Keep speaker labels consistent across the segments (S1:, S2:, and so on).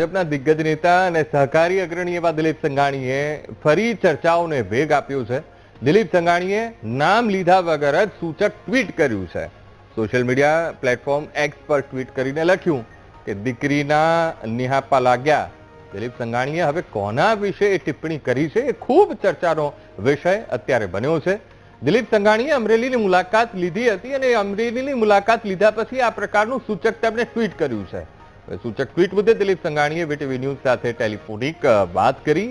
S1: ભાજપના દિગ્ગજ નેતા અને સહકારી અગ્રણી એવા દિલીપ સંઘાણીએ ફરી ચર્ચાઓને વેગ આપ્યો છે. દિલીપ સંઘાણીએ નામ લીધા વગર જ સૂચક ટ્વીટ કર્યું છે. સોશિયલ મીડિયા પ્લેટફોર્મ એક્સ પર ટ્વીટ કરીને લખ્યું કે દીકરીના નિહાપા લાગ્યા. દિલીપ સંઘાણીએ હવે કોના વિશે એ ટિપ્પણી કરી છે એ ખૂબ ચર્ચાનો વિષય અત્યારે બન્યો છે. દિલીપ સંઘાણીએ અમરેલીની મુલાકાત લીધી હતી અને અમરેલીની મુલાકાત લીધા પછી આ પ્રકારનું સૂચક તેમણે ટ્વીટ કર્યું છે. સૂચક ટ્વીટ મુદ્દે દિલીપ સંઘાણીએ વીટીવી ન્યૂઝ સાથે ટેલિફોનિક વાત કરી.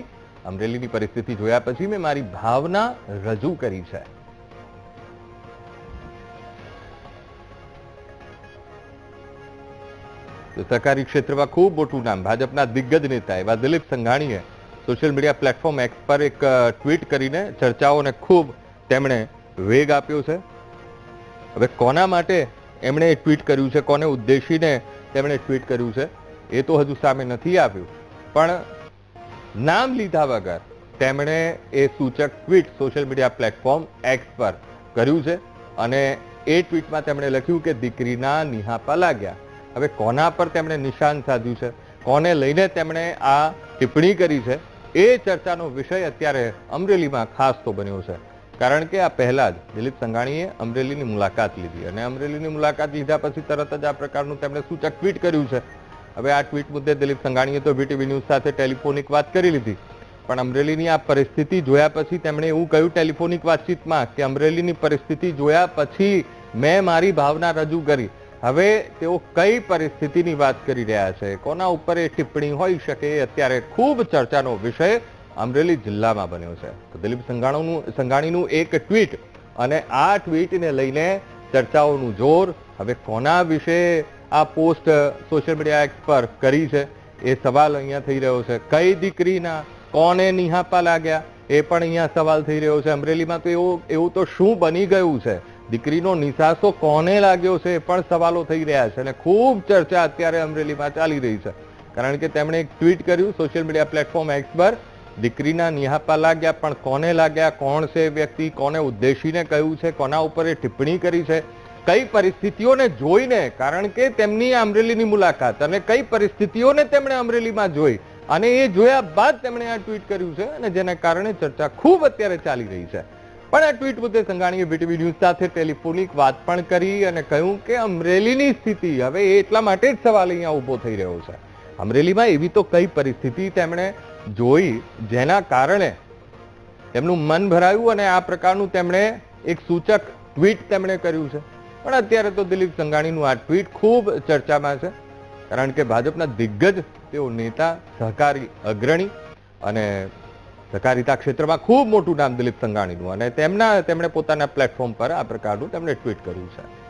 S1: અમરેલીની પરિસ્થિતિ જોયા પછી મેં મારી ભાવના રજૂ કરી છે. તો સહકારી ક્ષેત્રમાં ખૂબ મોટું નામ ભાજપના દિગ્ગજ નેતા એવા દિલીપ સંઘાણીએ સોશિયલ મીડિયા પ્લેટફોર્મ એક્સ પર એક ટ્વીટ કરીને ચર્ચાઓને ખૂબ તેમણે વેગ આપ્યો છે. હવે કોના માટે એમણે ટ્વીટ કર્યું છે, કોને ઉદ્દેશીને તેમણે ટ્વીટ કર્યું છે. એ તો હજુ સામે નથી આવ્યું. પણ નામ લીધા વગર તેમણે એ સૂચક tweet social media platform X પર કર્યું છે. અને એ ટ્વીટમાં તેમણે લખ્યું કે દીકરીના નિહાપા લાગ્યા. હવે કોના પર તેમણે નિશાન સાધ્યું છે? કોને લઈને તેમણે આ ટિપ્પણી કરી છે? એ ચર્ચાનો વિષય અત્યારે અમરેલીમાં ખાસ તો બન્યો છે. કારણ કે આ પહેલા જ દિલીપ સંઘાણીએ અમરેલીની મુલાકાત લીધી અને અમરેલીની મુલાકાત લીધા પછી તરત જ આ પ્રકારનું તેમણે સૂચક ટ્વીટ કર્યું છે. હવે આ ટ્વીટ મુદ્દે દિલીપ સંઘાણીએ તો વીટીવી ન્યૂઝ સાથે ટેલિફોનિક વાત કરી લીધી. પણ અમરેલીની આ પરિસ્થિતિ જોયા પછી તેમણે એવું કહ્યું ટેલિફોનિક વાતચીતમાં કે અમરેલીની પરિસ્થિતિ જોયા પછી મેં મારી ભાવના રજૂ કરી. હવે તેઓ કઈ પરિસ્થિતિની વાત કરી રહ્યા છે? કોના ઉપર એ ટિપ્પણી હોઈ શકે? અત્યારે ખૂબ ચર્ચાનો વિષય અમરેલી જિલ્લામાં બન્યો છે. તો દિલીપ સંઘાણીનું સંઘાણીનું એક ટ્વીટ અને આ ટ્વીટને લઈને ચર્ચાઓનું જોર હવે કોના વિશે આ પોસ્ટ સોશિયલ મીડિયા એક્સ પર કરી છે? એ સવાલ અહીંયા થઈ રહ્યો છે. કઈ દીકરીના કોને નિહાપા લાગ્યા? એ પણ અહીંયા સવાલ થઈ રહ્યો છે. અમરેલીમાં તો એવું એવું તો શું બની ગયું છે? દીકરીનો નિશાસો કોને લાગ્યો છે એ પણ સવાલો થઈ રહ્યા છે અને ખૂબ ચર્ચા અત્યારે અમરેલીમાં ચાલી રહી છે. કારણ કે તેમણે એક ટ્વીટ કર્યું સોશિયલ મીડિયા પ્લેટફોર્મ એક્સ પર દીકરીના નિહાપા લાગ્યા, પણ કોને લાગ્યા, કોણ છે વ્યક્તિ, કોને ઉદ્દેશીને કહ્યું છે, કોના ઉપર એ ટિપ્પણી કરી છે, કઈ પરિસ્થિતિઓને જોઈને, કારણ કે તેમની અમરેલીની મુલાકાત અને કઈ પરિસ્થિતિઓને તેમણે અમરેલીમાં જોઈ, અને એ જોયા બાદ તેમણે આ ટ્વીટ કર્યું છે, અને જેના કારણે ચર્ચા ખૂબ અત્યારે ચાલી રહી છે. પણ આ ટ્વીટ મુદ્દે સંઘાણીએ વીટીવી ન્યૂઝ સાથે ટેલિફોનિક વાત પણ કરી અને કહ્યું કે અમરેલીની સ્થિતિ હવે એટલા માટે જ સવાલ અહીંયા ઊભો થઈ રહ્યો છે. અમરેલીમાં એવી તો કઈ પરિસ્થિતિ, તેમણે જોઈ જેના કારણે તેમનું મન ભરાયું અને આ પ્રકારનું તેમણે એક સૂચક ટ્વીટ તેમણે કર્યું છે. પણ અત્યારે તો દિલીપ સંઘાણીનું આ ટ્વીટ ખૂબ ચર્ચામાં છે, કારણ કે ભાજપના દિગ્ગજ તેઓ નેતા, સહકારી અગ્રણી અને સહકારિતા ક્ષેત્રમાં ખૂબ મોટું નામ દિલીપ સંઘાણીનું અને તેમના, તેમણે પોતાના પ્લેટફોર્મ પર આ પ્રકારનું તેમણે ટ્વીટ કર્યું છે.